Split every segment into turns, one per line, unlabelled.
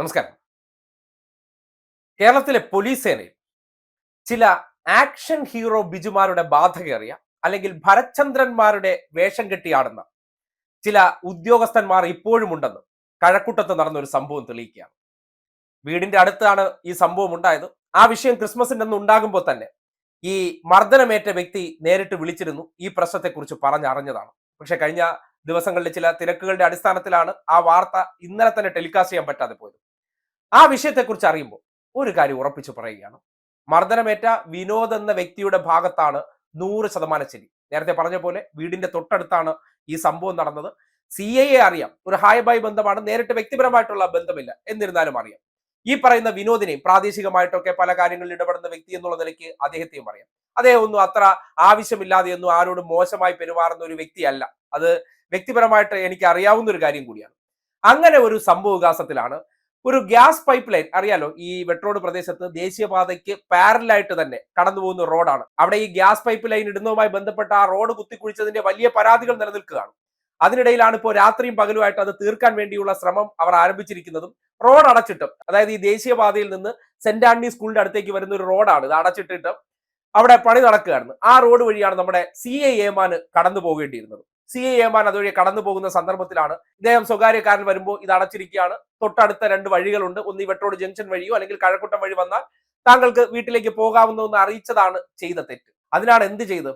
നമസ്കാരം. കേരളത്തിലെ പോലീസ് സേനയിൽ ചില ആക്ഷൻ ഹീറോ ബിജുമാരുടെ ബാധ കയറിയ അല്ലെങ്കിൽ ഭരചന്ദ്രന്മാരുടെ വേഷം കെട്ടിയാടുന്ന ചില ഉദ്യോഗസ്ഥന്മാർ ഇപ്പോഴും ഉണ്ടെന്ന് കഴക്കൂട്ടത്ത് നടന്ന ഒരു സംഭവം തെളിയിക്കുകയാണ്. വീടിന്റെ അടുത്താണ് ഈ സംഭവം ഉണ്ടായത്. ആ വിഷയം ക്രിസ്മസിന്റെ അന്ന് ഉണ്ടാകുമ്പോൾ തന്നെ ഈ മർദ്ദനമേറ്റ വ്യക്തി നേരിട്ട് വിളിച്ചിരുന്നു. ഈ പ്രശ്നത്തെക്കുറിച്ച് പറഞ്ഞറിഞ്ഞതാണ്. പക്ഷെ കഴിഞ്ഞ ദിവസങ്ങളിലെ ചില തിരക്കുകളുടെ അടിസ്ഥാനത്തിലാണ് ആ വാർത്ത ഇന്നലെ തന്നെ ടെലികാസ്റ്റ് ചെയ്യാൻ പറ്റാതെ പോയത്. ആ വിഷയത്തെക്കുറിച്ച് അറിയുമ്പോൾ ഒരു കാര്യം ഉറപ്പിച്ചു പറയുകയാണ്. മർദ്ദനമേറ്റ വിനോദ് എന്ന വ്യക്തിയുടെ ഭാഗത്താണ് നൂറ് ശതമാനം ശരി. നേരത്തെ പറഞ്ഞ പോലെ വീടിന്റെ തൊട്ടടുത്താണ് ഈ സംഭവം നടന്നത്. സി എ അറിയാം. ഒരു ഹായ് ബൈ ബന്ധമാണ്. നേരിട്ട് വ്യക്തിപരമായിട്ടുള്ള ബന്ധമില്ല. എന്നിരുന്നാലും അറിയാം. ഈ പറയുന്ന വിനോദിനെയും പ്രാദേശികമായിട്ടൊക്കെ പല കാര്യങ്ങളിൽ ഇടപെടുന്ന വ്യക്തി എന്നുള്ള നിലയ്ക്ക് അദ്ദേഹത്തെയും അറിയാം. അദ്ദേഹം ഒന്നും അത്ര ആവശ്യമില്ലാതെ ആവശ്യമില്ലാതെയൊന്നും ആരോടും മോശമായി പെരുമാറുന്ന ഒരു വ്യക്തിയല്ല. അത് വ്യക്തിപരമായിട്ട് എനിക്ക് അറിയാവുന്ന ഒരു കാര്യം കൂടിയാണ്. അങ്ങനെ ഒരു സംഭവവികാസത്തിലാണ് ഒരു ഗ്യാസ് പൈപ്പ് ലൈൻ അറിയാലോ ഈ വെട്രോഡ് പ്രദേശത്ത് ദേശീയപാതയ്ക്ക് പാരലായിട്ട് തന്നെ കടന്നു പോകുന്ന റോഡാണ്. അവിടെ ഈ ഗ്യാസ് പൈപ്പ് ലൈൻ ഇടുന്നതുമായി ബന്ധപ്പെട്ട ആ റോഡ് കുത്തിക്കുഴിച്ചതിന്റെ വലിയ പരാതികൾ നിലനിൽക്കുകയാണ്. അതിനിടയിലാണ് ഇപ്പോൾ രാത്രിയും പകലുമായിട്ട് അത് തീർക്കാൻ വേണ്ടിയുള്ള ശ്രമം അവർ ആരംഭിച്ചിരിക്കുന്നതും റോഡ് അടച്ചിട്ടും അതായത് ഈ ദേശീയപാതയിൽ നിന്ന് സെന്റ് ആന്റണി സ്കൂളിന്റെ അടുത്തേക്ക് വരുന്ന ഒരു റോഡാണ് ഇത് അടച്ചിട്ടിട്ട് അവിടെ പണി നടക്കുകയായിരുന്നു. ആ റോഡ് വഴിയാണ് നമ്മുടെ സി എ ഏമാന് കടന്നു പോകേണ്ടിയിരുന്നത്. സി ഐ ഏമാൻ അതുവഴി കടന്നു പോകുന്ന സന്ദർഭത്തിലാണ് ഇദ്ദേഹം സ്വകാര്യക്കാരൻ വരുമ്പോൾ ഇത് അടച്ചിരിക്കുകയാണ്. തൊട്ടടുത്ത രണ്ട് വഴികളുണ്ട്. ഒന്ന് ഈ വെട്ടോട് ജംഗ്ഷൻ വഴിയോ അല്ലെങ്കിൽ കഴക്കൂട്ടം വഴി വന്നാൽ താങ്കൾക്ക് വീട്ടിലേക്ക് പോകാവുന്ന അറിയിച്ചതാണ് ചെയ്ത തെറ്റ്. അതിനാണ് എന്ത് ചെയ്ത്?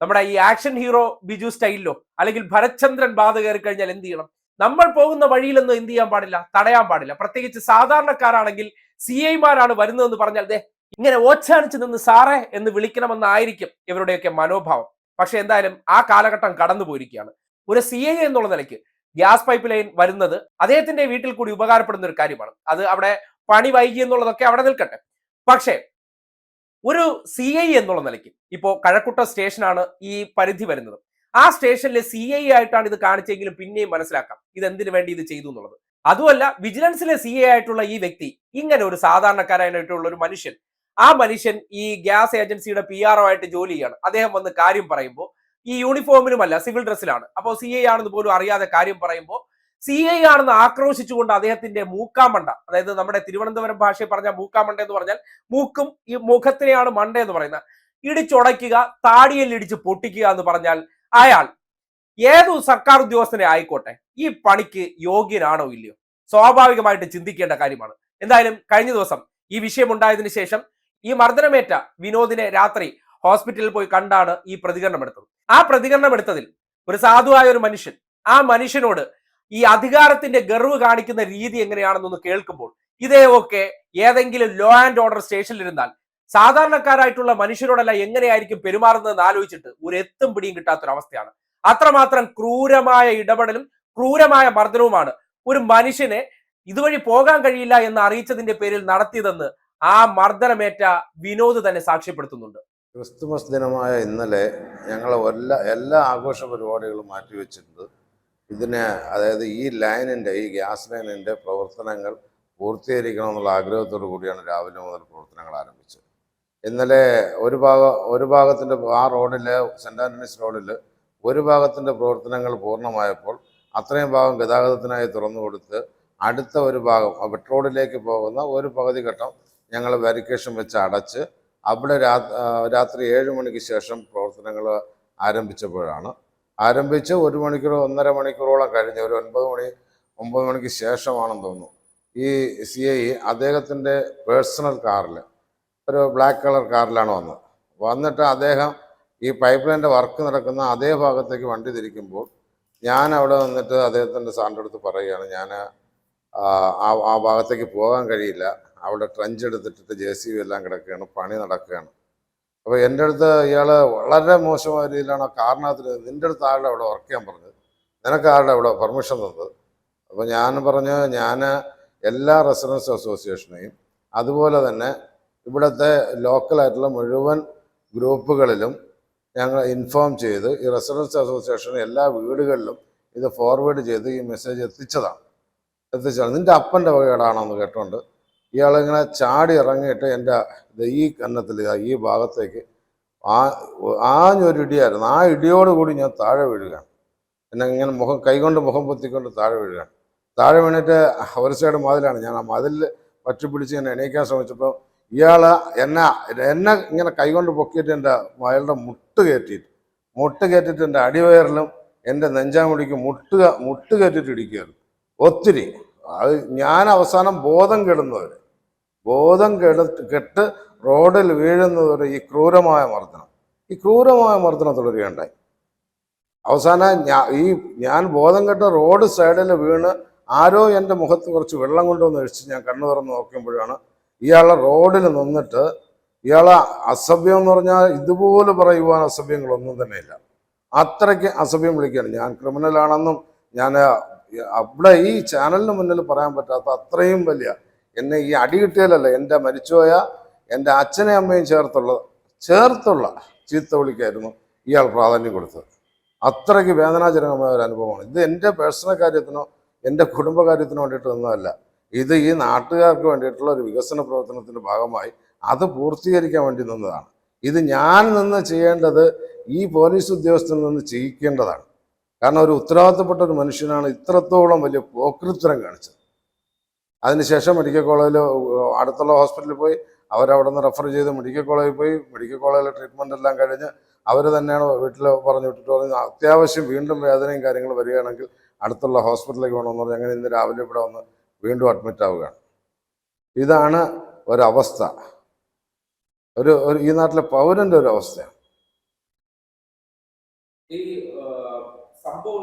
നമ്മുടെ ഈ ആക്ഷൻ ഹീറോ ബിജു സ്റ്റൈലിലോ അല്ലെങ്കിൽ ഭരചന്ദ്രൻ ബാധ കയറി കഴിഞ്ഞാൽ എന്ത് ചെയ്യണം? നമ്മൾ പോകുന്ന വഴിയിലൊന്നും എന്ത് ചെയ്യാൻ പാടില്ല? തടയാൻ പാടില്ല. പ്രത്യേകിച്ച് സാധാരണക്കാരാണെങ്കിൽ സി ഐമാരാണ് വരുന്നതെന്ന് പറഞ്ഞാൽ ദേ ഇങ്ങനെ ഓച്ചാനിച്ച് നിന്ന് സാറേ എന്ന് വിളിക്കണമെന്നായിരിക്കും ഇവരുടെയൊക്കെ മനോഭാവം. പക്ഷെ എന്തായാലും ആ കാലഘട്ടം കടന്നു പോയിരിക്കുകയാണ് ഒരു സി ഐ എന്നുള്ള നിലയ്ക്ക് ഗ്യാസ് പൈപ്പ് ലൈൻ വരുന്നത് അദ്ദേഹത്തിന്റെ വീട്ടിൽ കൂടി ഉപകാരപ്പെടുന്ന ഒരു കാര്യമാണ്. അത് അവിടെ പണി വൈകി എന്നുള്ളതൊക്കെ അവിടെ നിൽക്കട്ടെ. പക്ഷേ ഒരു സി ഐ എന്നുള്ള നിലയ്ക്ക് ഇപ്പോ കഴക്കുട്ട സ്റ്റേഷനാണ് ഈ പരിധി വരുന്നത്. ആ സ്റ്റേഷനിലെ സി ഐ ആയിട്ടാണ് ഇത് കാണിച്ചെങ്കിലും പിന്നെയും മനസ്സിലാക്കാം ഇത് എന്തിനു വേണ്ടി ഇത് ചെയ്തു എന്നുള്ളത്. അതുമല്ല വിജിലൻസിലെ സി ഐ ആയിട്ടുള്ള ഈ വ്യക്തി ഇങ്ങനെ ഒരു സാധാരണക്കാരായിട്ടുള്ള ഒരു മനുഷ്യൻ ആ മനുഷ്യൻ ഈ ഗ്യാസ് ഏജൻസിയുടെ പി ആർ ഒ ആയിട്ട് ജോലി ചെയ്യാണ്. അദ്ദേഹം വന്ന് കാര്യം പറയുമ്പോൾ ഈ യൂണിഫോമിലുമല്ല സിവിൽ ഡ്രസ്സിലാണ്. അപ്പോൾ സി ഐ ആണെന്ന് പോലും അറിയാതെ കാര്യം പറയുമ്പോൾ സി ഐ ആണെന്ന് ആക്രോശിച്ചുകൊണ്ട് അദ്ദേഹത്തിന്റെ മൂക്കാമണ്ട അതായത് നമ്മുടെ തിരുവനന്തപുരം ഭാഷയിൽ പറഞ്ഞ മൂക്കാമണ്ട എന്ന് പറഞ്ഞാൽ മൂക്കും ഈ മുഖത്തിനെയാണ് മണ്ട എന്ന് പറയുന്നത്. ഇടിച്ചുടയ്ക്കുക താടിയിൽ ഇടിച്ച് പൊട്ടിക്കുക എന്ന് പറഞ്ഞാൽ അയാൾ ഏതു സർക്കാർ ഉദ്യോഗസ്ഥനെ ആയിക്കോട്ടെ ഈ പണിക്ക് യോഗ്യനാണോ ഇല്ലയോ? സ്വാഭാവികമായിട്ട് ചിന്തിക്കേണ്ട കാര്യമാണ്. എന്തായാലും കഴിഞ്ഞ ദിവസം ഈ വിഷയം ഉണ്ടായതിനു ശേഷം ഈ മർദ്ദനമേറ്റ വിനോദിനെ രാത്രി ഹോസ്പിറ്റലിൽ പോയി കണ്ടാണ് ഈ പ്രതികരണം എടുത്തത്. ആ പ്രതികരണം എടുത്തതിൽ ഒരു സാധുവായ ഒരു മനുഷ്യൻ ആ മനുഷ്യനോട് ഈ അധികാരത്തിന്റെ ഗർവ് കാണിക്കുന്ന രീതി എങ്ങനെയാണെന്നൊന്ന് കേൾക്കുമ്പോൾ ഇതേയൊക്കെ ഏതെങ്കിലും ലോ ആൻഡ് ഓർഡർ സ്റ്റേഷനിൽ സ്റ്റേഷനിലിരുന്നാൽ സാധാരണക്കാരായിട്ടുള്ള മനുഷ്യരോടല്ല എങ്ങനെയായിരിക്കും പെരുമാറുന്നതെന്ന് ആലോചിച്ചിട്ട് ഒരു എത്തും പിടിയും കിട്ടാത്തൊരവസ്ഥയാണ്. അത്രമാത്രം ക്രൂരമായ ഇടപെടലും ക്രൂരമായ മർദ്ദനവുമാണ് ഒരു മനുഷ്യനെ ഇതുവഴി പോകാൻ കഴിയില്ല എന്ന് അറിയിച്ചതിന്റെ പേരിൽ നടത്തിയതെന്ന് ആ മർദ്ദനമേറ്റ വിനോദ് തന്നെ സാക്ഷ്യപ്പെടുത്തുന്നുണ്ട്.
ക്രിസ്തുമസ് ദിനമായ ഇന്നലെ ഞങ്ങൾ എല്ലാ എല്ലാ ആഘോഷ പരിപാടികളും മാറ്റിവെച്ചിട്ടുണ്ട് ഇതിനെ അതായത് ഈ ലൈനിന്റെ ഈ ഗ്യാസ് ലൈനിന്റെ പ്രവർത്തനങ്ങൾ പൂർത്തീകരിക്കണം എന്നുള്ള ആഗ്രഹത്തോടു കൂടിയാണ് രാവിലെ മുതൽ പ്രവർത്തനങ്ങൾ ആരംഭിച്ചത്. ഇന്നലെ ഒരു ഭാഗ ഒരു ഭാഗത്തിന്റെ ആ റോഡിൽ സെന്റ് ആന്റണീസ് റോഡിൽ ഒരു ഭാഗത്തിന്റെ പ്രവർത്തനങ്ങൾ പൂർണമായപ്പോൾ അത്രയും ഭാഗം ഗതാഗതത്തിനായി തുറന്നു കൊടുത്ത് അടുത്ത ഒരു ഭാഗം ആ റോഡിലേക്ക് പോകുന്ന ഒരു പകുതി ഘട്ടം ഞങ്ങൾ ബാരിക്കേഷൻ വെച്ച് അടച്ച് അവിടെ രാത്രി ഏഴ് മണിക്ക് ശേഷം പ്രവർത്തനങ്ങൾ ആരംഭിച്ചപ്പോഴാണ്. ആരംഭിച്ച് ഒരു മണിക്കൂറോ ഒന്നര മണിക്കൂറോളം കഴിഞ്ഞ് ഒരു ഒൻപത് മണി ഒമ്പത് മണിക്ക് ശേഷമാണെന്ന് തോന്നുന്നു. ഈ സി ഐ അദ്ദേഹത്തിന്റെ പേഴ്സണൽ കാറിൽ ഒരു ബ്ലാക്ക് കളർ കാറിലാണ് വന്നത്. വന്നിട്ട് അദ്ദേഹം ഈ പൈപ്പ് ലൈന്റെ വർക്ക് നടക്കുന്ന അതേ ഭാഗത്തേക്ക് വണ്ടി തിരിക്കുമ്പോൾ ഞാൻ അവിടെ വന്നിട്ട് അദ്ദേഹത്തിന്റെ സാറിന്റെ അടുത്ത് പറയുകയാണ് ഞാൻ ആ- ആ ഭാഗത്തേക്ക് പോകാൻ കഴിയില്ല. അവിടെ ട്രഞ്ച് എടുത്തിട്ടിട്ട് ജെ സി ബി എല്ലാം കിടക്കുകയാണ് പണി നടക്കുകയാണ്. അപ്പോൾ എന്റെ അടുത്ത് ഇയാൾ വളരെ മോശമായ രീതിയിലാണ് കാരണത്തിൽ നിന്റെ അടുത്ത് ആരുടെ അവിടെ വർക്ക് ചെയ്യാൻ പറഞ്ഞത് നിനക്ക് ആരുടെ അവിടെ പെർമിഷൻ തന്നത്? അപ്പോൾ ഞാൻ പറഞ്ഞു ഞാൻ എല്ലാ റെസിഡൻസ് അസോസിയേഷനെയും അതുപോലെ തന്നെ ഇവിടുത്തെ ലോക്കലായിട്ടുള്ള മുഴുവൻ ഗ്രൂപ്പുകളിലും ഞങ്ങൾ ഇൻഫോം ചെയ്ത് ഈ റെസിഡൻസ് അസോസിയേഷൻ എല്ലാ വീടുകളിലും ഇത് ഫോർവേഡ് ചെയ്ത് ഈ മെസ്സേജ് എത്തിച്ചതാണ്. എത്തിച്ചതാണ്. നിന്റെ അപ്പന്റെ വകേടാണോ എന്ന് കേട്ടോണ്ട് ഇയാളിങ്ങനെ ചാടി ഇറങ്ങിയിട്ട് എന്റെ ഈ കന്നത്തിൽ ഈ ഭാഗത്തേക്ക് ആ ആഞ്ഞൊരു ഇടിയായിരുന്നു. ആ ഇടിയോട് കൂടി ഞാൻ താഴെ വീഴുകയാണ്. എന്നെ ഇങ്ങനെ മുഖം കൈകൊണ്ട് മുഖം പൊത്തിക്കൊണ്ട് താഴെ വീഴുകയാണ്. താഴെ വീണിട്ട് ഒരു സൈഡ് മതിലാണ്. ഞാൻ ആ മതിൽ പറ്റി പിടിച്ച് ഇങ്ങനെ എണീക്കാൻ ശ്രമിച്ചപ്പോൾ ഇയാൾ എന്നെ എന്നെ ഇങ്ങനെ കൈകൊണ്ട് പൊക്കിയിട്ട് എന്റെ അയാളുടെ മുട്ട് കയറ്റിയിട്ട് മുട്ട് കയറ്റിയിട്ട് എന്റെ അടിവയറിലും എന്റെ നെഞ്ചാമുടിക്ക് മുട്ട് ക- മുട്ട് കയറ്റിയിട്ട് ഇടിക്കുകയായിരുന്നു. ഒത്തിരി. അത് ഞാൻ അവസാനം ബോധം കെടുന്നവരെ. ബോധം കെടു കെട്ട് റോഡിൽ വീഴുന്നതോടെ ഈ ക്രൂരമായ മർദ്ദനം. ഈ ക്രൂരമായ മർദ്ദനം തുടരുകയുണ്ടായി. അവസാനം ഞാ ഈ ഞാൻ ബോധം കെട്ട് റോഡ് സൈഡിൽ വീണ് ആരോ എന്റെ മുഖത്ത് കുറച്ച് വെള്ളം കൊണ്ടുവന്ന് ഒഴിച്ച് ഞാൻ കണ്ണു തുറന്ന് നോക്കുമ്പോഴാണ് ഇയാളെ റോഡിൽ നിന്നിട്ട് ഇയാളെ അസഭ്യം എന്ന് പറഞ്ഞാൽ ഇതുപോലെ പറയുവാൻ അസഭ്യങ്ങളൊന്നും തന്നെ ഇല്ല. അത്രയ്ക്ക് അസഭ്യം വിളിക്കുകയാണ്. ഞാൻ ക്രിമിനലാണെന്നും ഞാൻ അവിടെ ഈ ചാനലിന് മുന്നിൽ പറയാൻ പറ്റാത്ത അത്രയും വലിയ എന്നെ ഈ അടി കിട്ടിയാലല്ല എന്റെ മരിച്ചുപോയ എന്റെ അച്ഛനെയും അമ്മയും ചേർത്തുള്ള ചേർത്തുള്ള ചീത്ത വിളിക്കായിരുന്നു ഇയാൾ പ്രാധാന്യം കൊടുത്തത്. അത്രയ്ക്ക് വേദനാജനകമായ ഒരു അനുഭവമാണ്. ഇത് എന്റെ പേഴ്സണൽ കാര്യത്തിനോ എന്റെ കുടുംബകാര്യത്തിനോ വേണ്ടിയിട്ട് ഒന്നുമല്ല. ഇത് ഈ നാട്ടുകാർക്ക് വേണ്ടിയിട്ടുള്ള ഒരു വികസന പ്രവർത്തനത്തിന്റെ ഭാഗമായി അത് പൂർത്തീകരിക്കാൻ വേണ്ടി നിന്നതാണ്. ഇത് ഞാൻ നിന്ന് ചെയ്യേണ്ടത് ഈ പോലീസ് ഉദ്യോഗസ്ഥനിൽ നിന്ന് ചെയ്യിക്കേണ്ടതാണ്. കാരണം ഒരു ഉത്തരവാദിത്തപ്പെട്ട ഒരു മനുഷ്യനാണ് ഇത്രത്തോളം വലിയ പോക്രിത്തരം കാണിച്ചത്. അതിനുശേഷം മെഡിക്കൽ കോളേജിൽ അടുത്തുള്ള ഹോസ്പിറ്റലിൽ പോയി അവരവിടെ നിന്ന് റെഫർ ചെയ്ത് മെഡിക്കൽ കോളേജിൽ പോയി മെഡിക്കൽ കോളേജിലെ ട്രീറ്റ്മെന്റ് എല്ലാം കഴിഞ്ഞ് അവർ തന്നെയാണ് വീട്ടിൽ പറഞ്ഞു വിട്ടിട്ട് പറഞ്ഞു അത്യാവശ്യം വീണ്ടും വേദനയും കാര്യങ്ങളും വരികയാണെങ്കിൽ അടുത്തുള്ള ഹോസ്പിറ്റലിലേക്ക് വേണമെന്ന് പറഞ്ഞ് അങ്ങനെ ഇന്ന് രാവിലെ ഇവിടെ വന്ന് വീണ്ടും അഡ്മിറ്റ് ആവുകയാണ്. ഇതാണ് ഒരവസ്ഥ. ഒരു ഒരു ഈ നാട്ടിലെ പൗരന്റെ ഒരു അവസ്ഥയാണ്
ഈ സംഭവം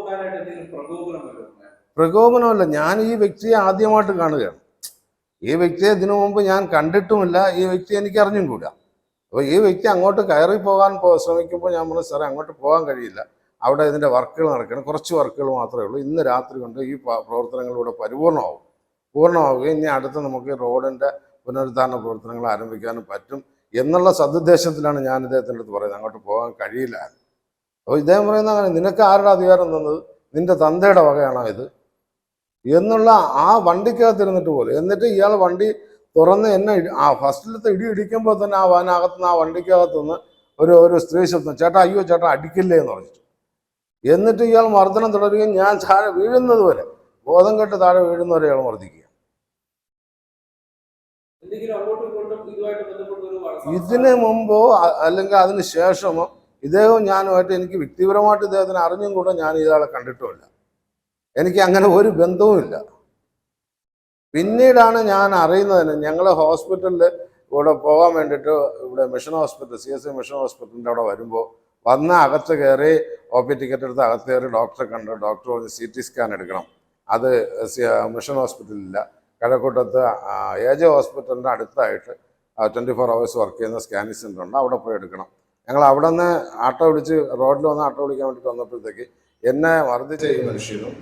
പ്രകോപനമല്ല. ഞാൻ ഈ വ്യക്തിയെ ആദ്യമായിട്ട് കാണുകയാണ്. ഈ വ്യക്തിയെ ഇതിനു മുമ്പ് ഞാൻ കണ്ടിട്ടുമില്ല. ഈ വ്യക്തി എനിക്ക് അറിഞ്ഞും കൂടാ. അപ്പോൾ ഈ വ്യക്തി അങ്ങോട്ട് കയറി പോകാൻ ശ്രമിക്കുമ്പോൾ ഞാൻ പറഞ്ഞു സാറേ അങ്ങോട്ട് പോകാൻ കഴിയില്ല. അവിടെ ഇതിന്റെ വർക്കുകൾ നടക്കണം. കുറച്ച് വർക്കുകൾ മാത്രമേ ഉള്ളൂ. ഇന്ന് രാത്രി കൊണ്ട് ഈ പ്രവർത്തനങ്ങളിലൂടെ പരിപൂർണമാവും. പൂർണമാവുകയും ഇനി അടുത്ത് നമുക്ക് റോഡിന്റെ പുനരുദ്ധാരണ പ്രവർത്തനങ്ങൾ ആരംഭിക്കാനും പറ്റും എന്നുള്ള സതുദ്ദേശത്തിലാണ് ഞാൻ ഇദ്ദേഹത്തിന്റെ അടുത്ത് പറയുന്നത്. അങ്ങോട്ട് പോകാൻ കഴിയില്ല അപ്പോൾ ഇദ്ദേഹം പറയുന്ന അങ്ങനെ നിനക്ക് ആരുടെ അധികാരം തന്നത്? നിന്റെ തന്തയുടെ വകയാണോ ഇത്? എന്നുള്ള ആ വണ്ടിക്കകത്തിരുന്നിട്ട് പോലും എന്നിട്ട് ഇയാൾ വണ്ടി തുറന്ന് എന്നെ ആ ഫസ്റ്റിലത്തെ ഇടി ഇടിക്കുമ്പോൾ തന്നെ ആ വാനകത്തുനിന്ന് ആ വണ്ടിക്കകത്തുനിന്ന് ഒരു ഒരു സ്ത്രീ ശബ്ദം ചേട്ടാ അയ്യോ ചേട്ടാ അടിക്കില്ലേ എന്ന് പറഞ്ഞിട്ട്. എന്നിട്ട് ഇയാൾ മർദ്ദനം തുടരുകയും ഞാൻ താഴെ വീഴുന്നത് വരെ ബോധം കെട്ട് താഴെ വീഴുന്നവരെ ഇയാൾ മർദ്ദിക്കുക ഇതിന് മുമ്പോ അല്ലെങ്കിൽ അതിന് ശേഷമോ ഇദ്ദേഹവും ഞാനുമായിട്ട് എനിക്ക് വ്യക്തിപരമായിട്ട് ഇദ്ദേഹത്തിന് അറിഞ്ഞും കൂടെ ഞാൻ ഇയാളെ കണ്ടിട്ടുമില്ല. എനിക്ക് അങ്ങനെ ഒരു ബന്ധവുമില്ല. പിന്നീടാണ് ഞാൻ അറിയുന്നത് ഞങ്ങളെ ഞങ്ങൾ ഹോസ്പിറ്റലിൽ ഇവിടെ പോകാൻ വേണ്ടിയിട്ട് ഇവിടെ mission hospital C S I mission ഹോസ്പിറ്റലിന്റെ അവിടെ വരുമ്പോൾ വന്ന് അകത്ത് കയറി ഒ പി ടിക്കറ്റ് എടുത്ത് അകത്ത് കയറി ഡോക്ടറെ കണ്ട് ഡോക്ടർ പറഞ്ഞ് സി ടി സ്കാൻ എടുക്കണം. അത് സി- മിഷൻ ഹോസ്പിറ്റലില്ല കഴക്കൂട്ടത്ത് ഏജ് ഹോസ്പിറ്റലിന്റെ അടുത്തായിട്ട് ട്വന്റി ഫോർ അവേഴ്സ് വർക്ക് ചെയ്യുന്ന സ്കാനിങ് സെന്റർ ഉണ്ട്. അവിടെ പോയി എടുക്കണം. ഞങ്ങൾ അവിടെ നിന്ന് ആട്ടോ വിളിച്ച് റോഡിൽ വന്ന് ആട്ടോ വിളിക്കാൻ വേണ്ടിയിട്ട് വന്നപ്പോഴത്തേക്ക് എന്നെ മർദ്ദിച്ച ഈ മനുഷ്യനും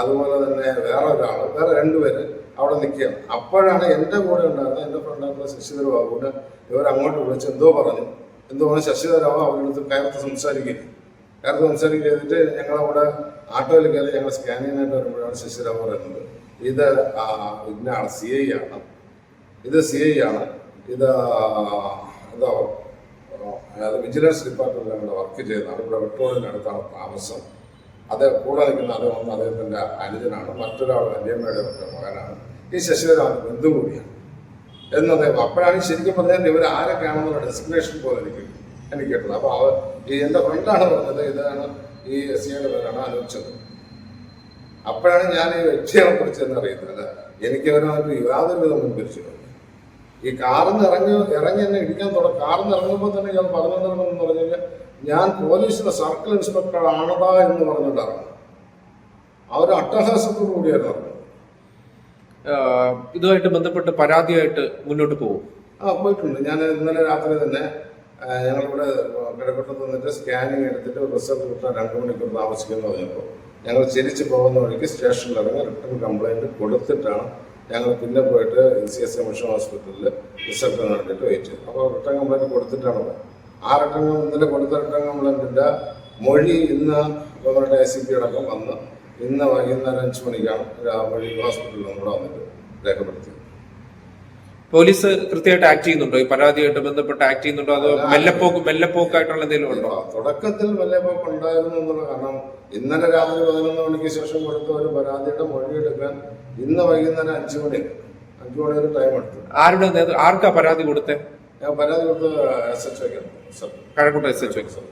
അതുപോലെ തന്നെ വേറെ ഒരാൾ വേറെ രണ്ടുപേര് അവിടെ നിൽക്കുകയാണ്. അപ്പോഴാണ് എന്റെ കൂടെ ഉണ്ടായിരുന്ന എന്റെ ഫ്രണ്ടായിട്ടുള്ള ശശിധര ബാബുവിനെ ഇവർ അങ്ങോട്ട് വിളിച്ച് എന്തോ പറഞ്ഞു. എന്തോ പറഞ്ഞു ശശിധരാവ് അവരുടെ കയർത്ത് സംസാരിക്കുന്നു കയർത്ത് സംസാരിക്കുക ചെയ്തിട്ട് ഞങ്ങളവിടെ ആട്ടോയിൽ കയറി ഞങ്ങൾ സ്കാനിങ്ങിനായിട്ട് വരുമ്പോഴാണ് ശശിധരാവ് പറയുന്നത്. ഇത് ഇന്ന സി ഐ ആണ്. ഇത് സി ഐ ആണ്. ഇത് എന്താ വിജിലൻസ് ഡിപ്പാർട്ട്മെന്റിലാണ് വർക്ക് ചെയ്യുന്നതാണ് ഇവിടെ പെട്രോളിന്റെ അടുത്താണ് താമസം. അത് കൂടെ നിൽക്കുന്ന അത് വന്ന് അദ്ദേഹത്തിന്റെ അനുജനാണ്. മറ്റൊരാൾ വല്യമ്മയുടെ ഒറ്റ മകനാണ്. ഈ ശശിധരൻ ബന്ധു കൂടിയാണ് എന്നത് അപ്പോഴാണ് ശരിക്കും പറഞ്ഞാൽ ഇവർ ആരൊക്കെയാണെന്നുള്ള ഡെസ്റ്റിനേഷൻ പോലെ എനിക്ക് എനിക്ക് കിട്ടുന്നത് അപ്പോൾ അവർ ഈ എന്റെ ഫ്രണ്ടാണ് പറഞ്ഞത് ഇതാണ് ഈ എസ് സിയുടെ പേരാണ് ആലോചിച്ചത് അപ്പോഴാണ് ഞാൻ ഈ വ്യക്തിയെ കുറിച്ച് എന്ന് അറിയുന്നത് എനിക്ക് അവരുമായിട്ട് യാതൊരു വിധം മുൻപിരിച്ചില്ല ഈ കാറിന്ന് ഇറങ്ങി ഇറങ്ങി എന്നെ ഇടിക്കാൻ തുടങ്ങി. കാറിന്ന് ഇറങ്ങുമ്പോൾ തന്നെ ഞാൻ പറഞ്ഞിട്ടുണ്ടെന്ന് പറഞ്ഞു കഴിഞ്ഞാൽ ഞാൻ പോലീസിലെ സർക്കിൾ ഇൻസ്പെക്ടർ ആണടാ എന്ന് പറഞ്ഞിട്ടാണ് ആ അവർ അട്ടഹാസത്തോടു കൂടിയായിരുന്നു
ഇതുമായിട്ട് ബന്ധപ്പെട്ട് പരാതിയായിട്ട് മുന്നോട്ട് പോകും.
ആ പോയിട്ടുണ്ട്. ഞാൻ ഇന്നലെ രാത്രി തന്നെ ഞങ്ങളിവിടെ കിടക്കട്ടത്ത് നിന്നിട്ട് സ്കാനിങ് എടുത്തിട്ട് റിസൾട്ട് കിട്ടാൻ രണ്ട് മണിക്കൂർ താമസിക്കുന്നു പറഞ്ഞപ്പോൾ ഞങ്ങൾ ചിരിച്ചു പോകുന്ന വഴിക്ക് സ്റ്റേഷനിൽ ഇറങ്ങി റിട്ടേൺ കംപ്ലൈന്റ് കൊടുത്തിട്ടാണ് ഞങ്ങൾ പിന്നെ പോയിട്ട് സി എസ് എം മിഷൻ ഹോസ്പിറ്റലിൽ റിസൾട്ട് നടത്തിയിട്ട് വെയിറ്റ് ചെയ്തു അപ്പോൾ റിട്ടേൺ കംപ്ലൈന്റ് കൊടുത്തിട്ടാണ് പോയത് ആ റിട്ടേൺ ഇന്നലെ കൊടുത്ത റിട്ടേൺ കംപ്ലൈന്റിന്റെ മൊഴി ഇന്ന് ഗവൺമെന്റ് എസ് സി പി അടക്കം വന്ന് ഇന്ന് വൈകുന്നേരം അഞ്ച് മണിക്കാണ് മൊഴി ഹോസ്പിറ്റലിൽ നമ്മുടെ വന്നിട്ട് രേഖപ്പെടുത്തിയത്.
പോലീസ് കൃത്യമായിട്ട് ആക്ട് ചെയ്യുന്നുണ്ടോ? ഈ പരാതിയായിട്ട് ബന്ധപ്പെട്ട് ആക്ട് ചെയ്യുന്നുണ്ടോ? അതോ മെല്ലപ്പോക്ക് മെല്ലപ്പോക്കായിട്ടുള്ള എന്തെങ്കിലും ഉണ്ടോ?
തുടക്കത്തിൽ മെല്ലപ്പോക്ക് ഉണ്ടായിരുന്നു എന്നുള്ള കാരണം ഇന്നലെ രാത്രി പതിനൊന്ന് മണിക്ക് ശേഷം കൊടുത്ത ഒരു പരാതിയുടെ മൊഴി എടുക്കാൻ ഇന്ന് വൈകുന്നേരം അഞ്ചു മണി അഞ്ചു മണി ഒരു ടൈം എടുത്തു.
ആരുടെ ആർക്കാ പരാതി കൊടുത്തേ?
ഞാൻ പരാതി എസ് എച്ച്
കഴക്കൂട്ട എസ് എച്ച്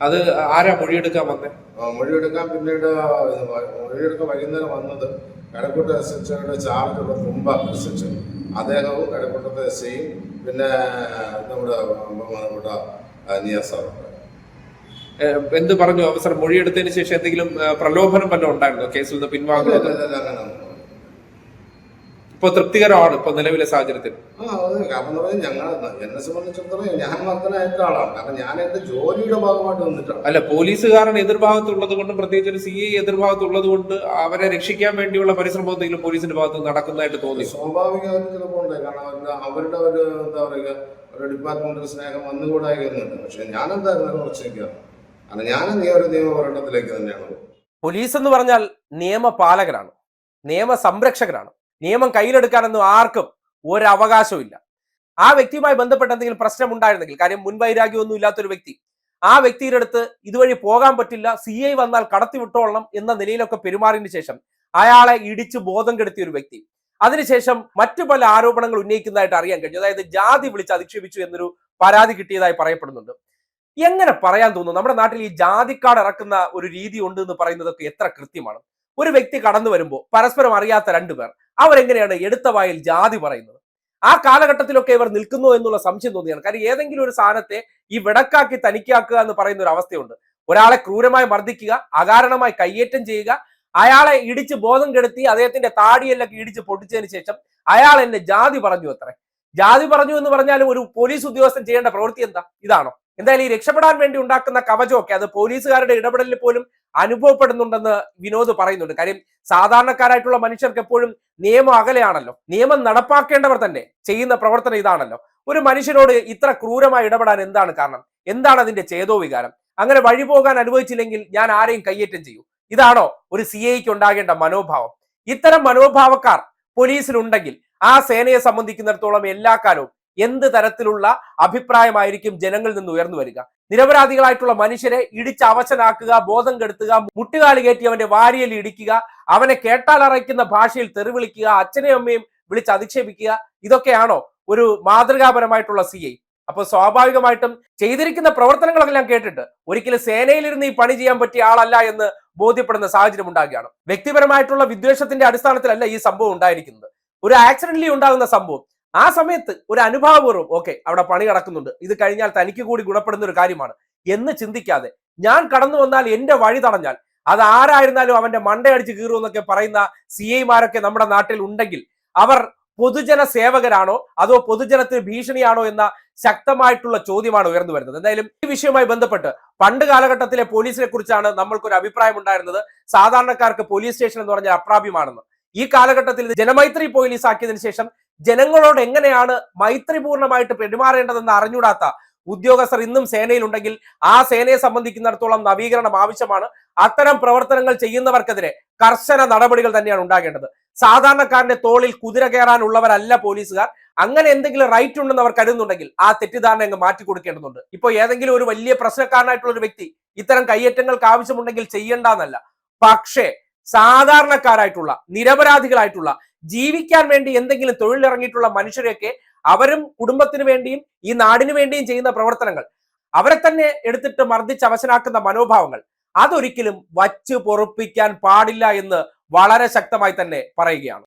അത് ആരാ മൊഴിയെടുക്കാൻ വന്നേ?
മൊഴിയെടുക്കാൻ പിന്നീട് മൊഴിയെടുക്കാൻ വൈകുന്നേരം വന്നത് കഴക്കൂട്ടം എസ് എച്ച് ചാർജുള്ള തുമ്പ എസ് എച്ച് അദ്ദേഹവും കഴക്കൂട്ടത്തെ എസ് ഐയും പിന്നെ നമ്മുടെ ബഹുമാനപ്പെട്ട
ഏഹ് എന്ത് പറഞ്ഞു? അവസരം മൊഴിയെടുത്തതിന് ശേഷം എന്തെങ്കിലും പ്രലോഭനം വല്ലതും ഉണ്ടായിരുന്നോ? കേസിൽ നിന്ന് പിൻവാങ്ങുന്നത്?
അങ്ങനെ
ഇപ്പൊ തൃപ്തികരമാണ് ഇപ്പൊ നിലവിലെ സാഹചര്യത്തിൽ.
ആ അത് കാരണം പറഞ്ഞാൽ ഞങ്ങൾ എന്നെ സംബന്ധിച്ചിടത്തോളം ഞാൻ മർദ്ദനായിട്ട് ആളാണ്. കാരണം ഞാൻ എന്റെ ജോലിയുടെ ഭാഗമായിട്ട് വന്നിട്ടാണ്
അല്ല പോലീസുകാരൻ എതിർഭാഗത്തുള്ളത് കൊണ്ടും പ്രത്യേകിച്ച് ഒരു സി ഐ എതിർഭാഗത്തുള്ളത് കൊണ്ട് അവരെ രക്ഷിക്കാൻ വേണ്ടിയുള്ള പരിശ്രമം എന്തെങ്കിലും പോലീസിന്റെ ഭാഗത്ത് നടക്കുന്നതായിട്ട് തോന്നി.
സ്വാഭാവിക ചിലപ്പോൾ ഉണ്ടായി. കാരണം അവരുടെ അവരുടെ ഒരു എന്താ പറയുക ഒരു ഡിപ്പാർട്ട്മെന്റൽ സ്നേഹം വന്നുകൂടായികയൊന്നുമില്ല പക്ഷെ ഞാൻ എന്തായിരുന്നാലും ഉറച്ചു നിൽക്കുകയാണ് കാരണം ഞാൻ നീ ഒരു നിയമ പോരാട്ടത്തിലേക്ക് തന്നെയാണ്
പോലീസ് എന്ന് പറഞ്ഞാൽ നിയമപാലകരാണ് നിയമ സംരക്ഷകരാണ് നിയമം കയ്യിലെടുക്കാനൊന്നും ആർക്കും ഒരു അവകാശവും ഇല്ല ആ വ്യക്തിയുമായി ബന്ധപ്പെട്ട എന്തെങ്കിലും പ്രശ്നം ഉണ്ടായിരുന്നെങ്കിൽ കാര്യം മുൻവൈരാഗ്യമൊന്നും ഇല്ലാത്തൊരു വ്യക്തി ആ വ്യക്തിയുടെ അടുത്ത് ഇതുവഴി പോകാൻ പറ്റില്ല സി ഐ വന്നാൽ കടത്തി വിട്ടോളണം എന്ന നിലയിലൊക്കെ പെരുമാറിയതിനു ശേഷം അയാളെ ഇടിച്ച് ബോധം കെടുത്തിയ ഒരു വ്യക്തി. അതിനുശേഷം മറ്റു പല ആരോപണങ്ങൾ ഉന്നയിക്കുന്നതായിട്ട് അറിയാൻ കഴിഞ്ഞു. അതായത് ജാതി വിളിച്ച് അധിക്ഷേപിച്ചു എന്നൊരു പരാതി കിട്ടിയതായി പറയപ്പെടുന്നുണ്ട്. എങ്ങനെ പറയാൻ തോന്നുന്നു? നമ്മുടെ നാട്ടിൽ ഈ ജാതിക്കാട് ഇറക്കുന്ന ഒരു രീതി ഉണ്ട് എന്ന് പറയുന്നതൊക്കെ എത്ര കൃത്യമാണ്. ഒരു വ്യക്തി കടന്നു വരുമ്പോൾ പരസ്പരം അറിയാത്ത രണ്ടുപേർ അവരെങ്ങനെയാണ് എടുത്ത വായിൽ ജാതി പറയുന്നത്? ആ കാലഘട്ടത്തിലൊക്കെ ഇവർ നിൽക്കുന്നു എന്നുള്ള സംശയം തോന്നിയാണ്. കാര്യം ഏതെങ്കിലും ഒരു സാധനത്തെ ഈ വിടക്കാക്കി തനിക്കാക്കുക എന്ന് പറയുന്ന ഒരു അവസ്ഥയുണ്ട്. ഒരാളെ ക്രൂരമായി മർദ്ദിക്കുക അകാരണമായി കയ്യേറ്റം ചെയ്യുക അയാളെ ഇടിച്ച് ബോധം കെടുത്തി അദ്ദേഹത്തിന്റെ താടിയെല്ലാം ഇടിച്ച് പൊട്ടിച്ചതിന് ശേഷം അയാൾ എന്നെ ജാതി പറഞ്ഞു അത്രേ. ജാതി പറഞ്ഞു എന്ന് പറഞ്ഞാലും ഒരു പോലീസ് ഉദ്യോഗസ്ഥൻ ചെയ്യേണ്ട പ്രവൃത്തി എന്താ? ഇതാണോ? എന്തായാലും ഈ രക്ഷപ്പെടാൻ വേണ്ടി ഉണ്ടാക്കുന്ന കവചമൊക്കെ അത് പോലീസുകാരുടെ ഇടപെടലിൽ പോലും അനുഭവപ്പെടുന്നുണ്ടെന്ന് വിനോദ് പറയുന്നുണ്ട്. കാര്യം സാധാരണക്കാരായിട്ടുള്ള മനുഷ്യർക്ക് എപ്പോഴും നിയമം അകലെയാണല്ലോ. നിയമം നടപ്പാക്കേണ്ടവർ തന്നെ ചെയ്യുന്ന പ്രവർത്തനം ഇതാണല്ലോ. ഒരു മനുഷ്യനോട് ഇത്ര ക്രൂരമായി ഇടപെടാൻ എന്താണ് കാരണം? എന്താണ് അതിന്റെ ചേതോ വികാരം അങ്ങനെ വഴി പോകാൻ അനുഭവിച്ചില്ലെങ്കിൽ ഞാൻ ആരെയും കയ്യേറ്റം ചെയ്യൂ? ഇതാണോ ഒരു സി ഐക്ക് ഉണ്ടാകേണ്ട മനോഭാവം? ഇത്തരം മനോഭാവക്കാർ പോലീസിലുണ്ടെങ്കിൽ ആ സേനയെ സംബന്ധിക്കുന്നിടത്തോളം എല്ലാ കാലവും എന്ത് തരത്തിലുള്ള അഭിപ്രായമായിരിക്കും ജനങ്ങളിൽ നിന്ന് ഉയർന്നു വരിക? നിരപരാധികളായിട്ടുള്ള മനുഷ്യരെ ഇടിച്ച് അവശനാക്കുക ബോധം കെടുത്തുക മുട്ടുകാലി കയറ്റി അവന്റെ വാരിയൽ ഇടിക്കുക അവനെ കേട്ടാൽ അറയ്ക്കുന്ന ഭാഷയിൽ തെറിവിളിക്കുക അച്ഛനെയും അമ്മയും വിളിച്ച് അധിക്ഷേപിക്കുക ഇതൊക്കെയാണോ ഒരു മാതൃകാപരമായിട്ടുള്ള സി ഐ? അപ്പൊ സ്വാഭാവികമായിട്ടും ചെയ്തിരിക്കുന്ന പ്രവർത്തനങ്ങളെല്ലാം കേട്ടിട്ട് ഒരിക്കലും സേനയിലിരുന്ന് ഈ പണി ചെയ്യാൻ പറ്റിയ ആളല്ല എന്ന് ബോധ്യപ്പെടുന്ന സാഹചര്യം ഉണ്ടാകുകയാണ്. വ്യക്തിപരമായിട്ടുള്ള വിദ്വേഷത്തിന്റെ അടിസ്ഥാനത്തിലല്ല ഈ സംഭവം ഉണ്ടായിരിക്കുന്നത്. ഒരു ആക്സിഡന്റലി ഉണ്ടാകുന്ന സംഭവം. ആ സമയത്ത് ഒരു അനുഭാവപൂർവം ഓക്കെ അവിടെ പണി നടക്കുന്നുണ്ട്. ഇത് കഴിഞ്ഞാൽ തനിക്ക് കൂടി ഗുണപ്പെടുന്ന ഒരു കാര്യമാണ്. എന്ന് ചിന്തിക്കാതെ ഞാൻ കടന്നു വന്നാൽ എന്റെ വഴി തടഞ്ഞാൽ അത് ആരായിരുന്നാലും അവന്റെ മണ്ടയടിച്ച് കീറുമെന്നൊക്കെ പറയുന്ന സി ഐമാരൊക്കെ നമ്മുടെ നാട്ടിൽ ഉണ്ടെങ്കിൽ അവർ പൊതുജന സേവകരാണോ അതോ പൊതുജനത്തിന് ഭീഷണിയാണോ എന്ന ശക്തമായിട്ടുള്ള ചോദ്യമാണ് ഉയർന്നു വരുന്നത്. എന്തായാലും ഈ വിഷയവുമായി ബന്ധപ്പെട്ട് പണ്ട് കാലഘട്ടത്തിലെ പോലീസിനെ കുറിച്ചാണ് നമ്മൾക്കൊരു അഭിപ്രായം ഉണ്ടായിരുന്നത്. സാധാരണക്കാർക്ക് പോലീസ് സ്റ്റേഷൻ എന്ന് പറഞ്ഞാൽ അപ്രാപ്യമാണെന്ന്. ഈ കാലഘട്ടത്തിൽ ജനമൈത്രി പോലീസ് ആക്കിയതിനു ശേഷം ജനങ്ങളോട് എങ്ങനെയാണ് മൈത്രിപൂർണമായിട്ട് പെരുമാറേണ്ടതെന്ന് അറിഞ്ഞൂടാത്ത ഉദ്യോഗസ്ഥർ ഇന്നും സേനയിലുണ്ടെങ്കിൽ ആ സേനയെ സംബന്ധിക്കുന്നിടത്തോളം നവീകരണം ആവശ്യമാണ്. അത്തരം പ്രവർത്തനങ്ങൾ ചെയ്യുന്നവർക്കെതിരെ കർശന നടപടികൾ തന്നെയാണ് ഉണ്ടാകേണ്ടത്. സാധാരണക്കാരന്റെ തോളിൽ കുതിര കയറാനുള്ളവരല്ല പോലീസുകാർ. അങ്ങനെ എന്തെങ്കിലും റൈറ്റ് ഉണ്ടെന്ന് അവർ കരുതുന്നുണ്ടെങ്കിൽ ആ തെറ്റിദ്ധാരണ അങ്ങ് മാറ്റി കൊടുക്കേണ്ടതുണ്ട്. ഇപ്പൊ ഏതെങ്കിലും ഒരു വലിയ പ്രശ്നക്കാരനായിട്ടുള്ള ഒരു വ്യക്തി ഇത്തരം കയ്യേറ്റങ്ങൾക്ക് ആവശ്യമുണ്ടെങ്കിൽ ചെയ്യേണ്ടെന്നല്ല പക്ഷേ സാധാരണക്കാരായിട്ടുള്ള നിരപരാധികളായിട്ടുള്ള ജീവിക്കാൻ വേണ്ടി എന്തെങ്കിലും തൊഴിലിറങ്ങിയിട്ടുള്ള മനുഷ്യരെയൊക്കെ അവരും കുടുംബത്തിന് വേണ്ടിയും ഈ നാടിനു വേണ്ടിയും ചെയ്യുന്ന പ്രവർത്തനങ്ങൾ. അവരെ തന്നെ എടുത്തിട്ട് മർദ്ദിച്ച് അവശനാക്കുന്ന മനോഭാവങ്ങൾ. അതൊരിക്കലും വച്ച് പൊറുപ്പിക്കാൻ പാടില്ല എന്ന് വളരെ ശക്തമായി തന്നെ പറയുകയാണ്.